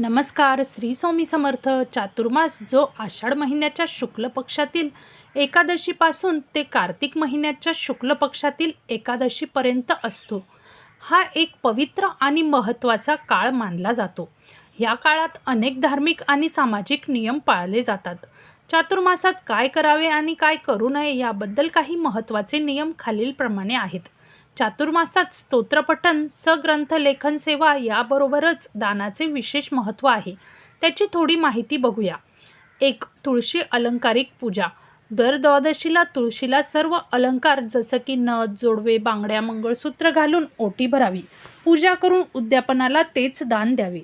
नमस्कार श्री स्वामी समर्थ. चातुर्मास जो आषाढ महिन्याच्या शुक्ल पक्षातील एकादशीपासून ते कार्तिक महिन्याच्या शुक्ल पक्षातील एकादशीपर्यंत असतो. हा एक पवित्र आणि महत्त्वाचा काळ मानला जातो. या काळात अनेक धार्मिक आणि सामाजिक नियम पाळले जातात. चातुर्मासात काय करावे आणि काय करू नये याबद्दल काही महत्त्वाचे नियम खालीलप्रमाणे आहेत. चातुर्मासात स्तोत्रपठन सग्रंथ लेखन सेवा याबरोबरच दानाचे विशेष महत्त्व आहे. त्याची थोडी माहिती बघूया. एक तुळशी अलंकारिक पूजा. दर द्वादशीला तुळशीला सर्व अलंकार जसं की नथ जोडवे बांगड्या मंगळसूत्र घालून ओटी भरावी. पूजा करून उद्यापनाला तेच दान द्यावे.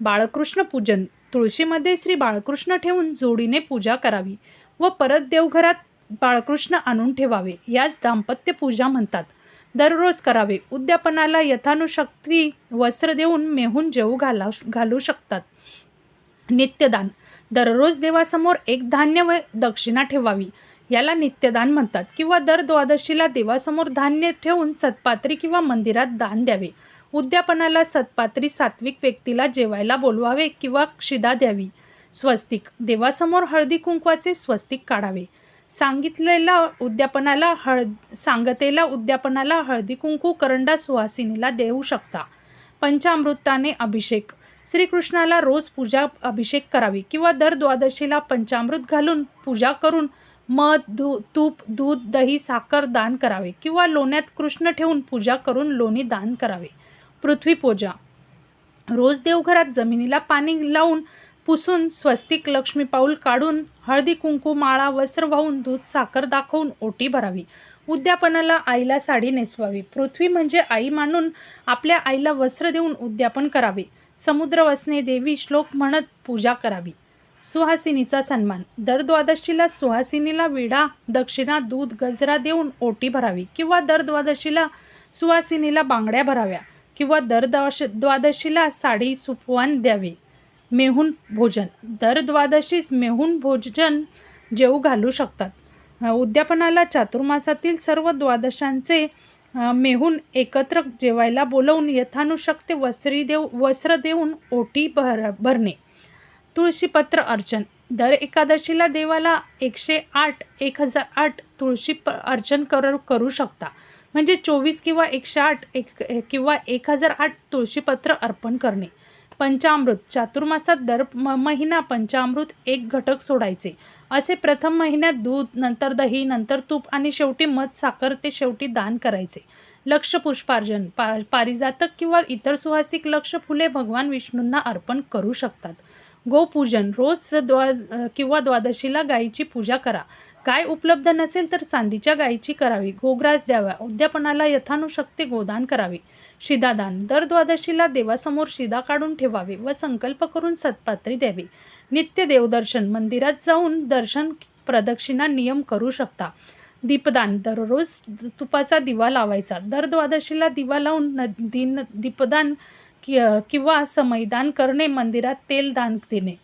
बाळकृष्ण पूजन. तुळशीमध्ये श्री बाळकृष्ण ठेवून जोडीने पूजा करावी व परत देवघरात बाळकृष्ण आणून ठेवावे. याच दाम्पत्य पूजा म्हणतात. दररोज करावे. उद्यापनाला यथानुशक्ती वस्त्र देऊन मेहून जेवू घाला घालू शकतात. नित्यदान. दररोज देवासमोर एक धान्य व दक्षिणा ठेवावी. याला नित्यदान म्हणतात किंवा दर द्वादशीला देवासमोर धान्य ठेवून सतपात्री किंवा मंदिरात दान द्यावे. उद्यापनाला सतपात्री सात्विक व्यक्तीला जेवायला बोलवावे किंवा क्षिदा द्यावी. स्वस्तिक. देवासमोर हळदी कुंकवाचे स्वस्तिक काढावे. सांगितलेला उद्यापनाला हळ सांगतेला उद्यापनाला हळदी कुंकू करंडा सुहासिनीला देऊ शकता. पंचामृताने अभिषेक. श्रीकृष्णाला रोज पूजा अभिषेक करावी किंवा दर द्वादशीला पंचामृत घालून पूजा करून मध दू तूप दूध दही साखर दान करावे किंवा लोण्यात कृष्ण ठेवून पूजा करून लोणी दान करावे. पृथ्वी पूजा. रोज देवघरात जमिनीला पाणी लावून पुसून स्वस्तिक लक्ष्मी पाऊल काढून हळदी कुंकू माळा वस्त्र वाहून दूध साखर दाखवून ओटी भरावी. उद्यापनाला आईला साडी नेसवावी. पृथ्वी म्हणजे आई मानून आपल्या आईला वस्त्र देऊन उद्यापन करावे. समुद्र वसने देवी श्लोक म्हणत पूजा करावी. सुहासिनीचा सन्मान. दर द्वादशीला सुहासिनीला विडा दक्षिणा दूध गजरा देऊन ओटी भरावी किंवा दर द्वादशीला सुहासिनीला बांगड्या भराव्या किंवा दर द्वादशीला साडी सुपवान द्यावी. मेहून भोजन. दर द्वादशीस मेहून भोजन जेवू घालू शकतात. उद्यापनाला चातुर्मासातील सर्व द्वादशांचे मेहून एकत्र जेवायला बोलवून यथानुशक्ती वस्त्री देव वस्त्र देऊन ओटी भर भरणे. तुळशीपत्र अर्चन. दर एकादशीला देवाला एकशे आठ एक हजार आठ तुळशी प अर्चन कर करू शकता. म्हणजे चोवीस किंवा एकशे आठ एक किंवा एक हजार आठ तुळशीपत्र अर्पण करणे. पंचामृत चातुर्मासात दर म महिना पंचामृत एक घटक सोडायचे. असे प्रथम महिन्यात दूध नंतर दही नंतर तूप आणि शेवटी मध साखर ते शेवटी दान करायचे. लक्ष पुष्पार्जन पा पारिजातक किंवा इतर सुहासिक लक्ष फुले भगवान विष्णूंना अर्पण करू शकतात. गोपूजन. रोज द्वा किंवा द्वादशीला गायीची पूजा करा. गाय उपलब्ध नसेल तर चांदीच्या गायीची करावी. गोग्रास द्यावा. उद्यापनाला यथानुशक्ती गोदान करावे. शिदादान दर द्वादशीला देवासमोर शिदा काढून ठेवावे व संकल्प करून सत्पात्री द्यावी. नित्य देवदर्शन. मंदिरात जाऊन दर्शन प्रदक्षिणा नियम करू शकता. दीपदान. दररोज तुपाचा दिवा लावायचा. दर द्वादशीला दिवा लावून न दिन दीपदान कि किंवा समयदान करणे मंदिरात तेल दान देणे.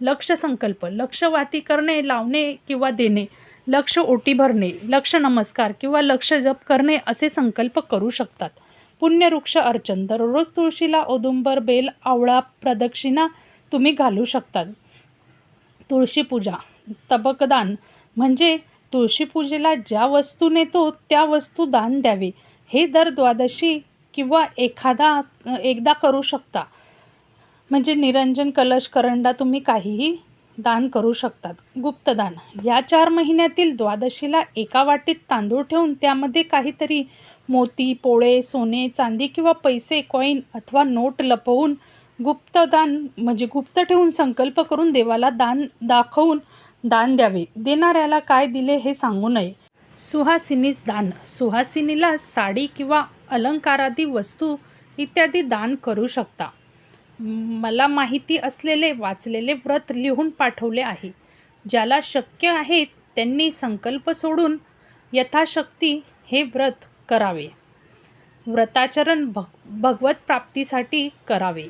लक्ष संकल्प लक्ष वाती करणे लावणे किंवा देणे. लक्ष ओटी भरणे लक्ष नमस्कार किंवा लक्ष जप करणे असे संकल्प करू शकतात. पुण्यवृक्ष अर्चन दररोज तुळशीला ओदुंबर बेल आवळा प्रदक्षिणा तुम्ही घालू शकतात. तुळशी पूजा तबकदान म्हणजे तुळशी पूजेला ज्या वस्तू नेतो त्या वस्तू दान द्यावे. हे दर द्वादशी किंवा एखादा एकदा करू शकता. म्हणजे निरंजन कलश करंडा तुम्ही काहीही दान करू शकतात. गुप्तदान. या चार महिन्यातील द्वादशीला एका वाटीत तांदूळ ठेवून त्यामध्ये काहीतरी मोती पोळे सोने चांदी किंवा पैसे कॉईन अथवा नोट लपवून गुप्तदान म्हणजे गुप्त ठेवून संकल्प करून देवाला दान दाखवून दान द्यावे. देणाऱ्याला काय दिले हे सांगू नये. सुहासिनीस दान. सुहासिनीला साडी किंवा अलंकारादी वस्तू इत्यादी दान करू शकता. मला माहिती असलेले वाचलेले व्रत लिहून पाठवले आहे. ज्याला शक्य आहे त्यांनी संकल्प सोडून यथाशक्ती हे व्रत करावे. व्रताचरण भग भगवत प्राप्तीसाठी करावे.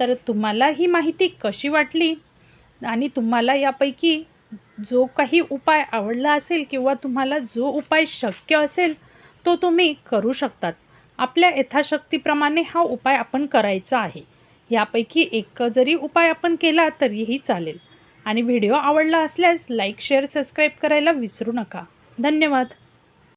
तर तुम्हाला ही माहिती कशी वाटली? आणि तुम्हाला यापैकी जो काही उपाय आवडला असेल किंवा तुम्हाला जो उपाय शक्य असेल तो तुम्ही करू शकतात. आपल्या यथाशक्तीप्रमाणे हा उपाय आपण करायचा आहे. यापैकी एक जरी उपाय आपण केला तरीही चालेल. आणि व्हिडिओ आवडला असल्यास लाईक शेअर सबस्क्राईब करायला विसरू नका. धन्यवाद.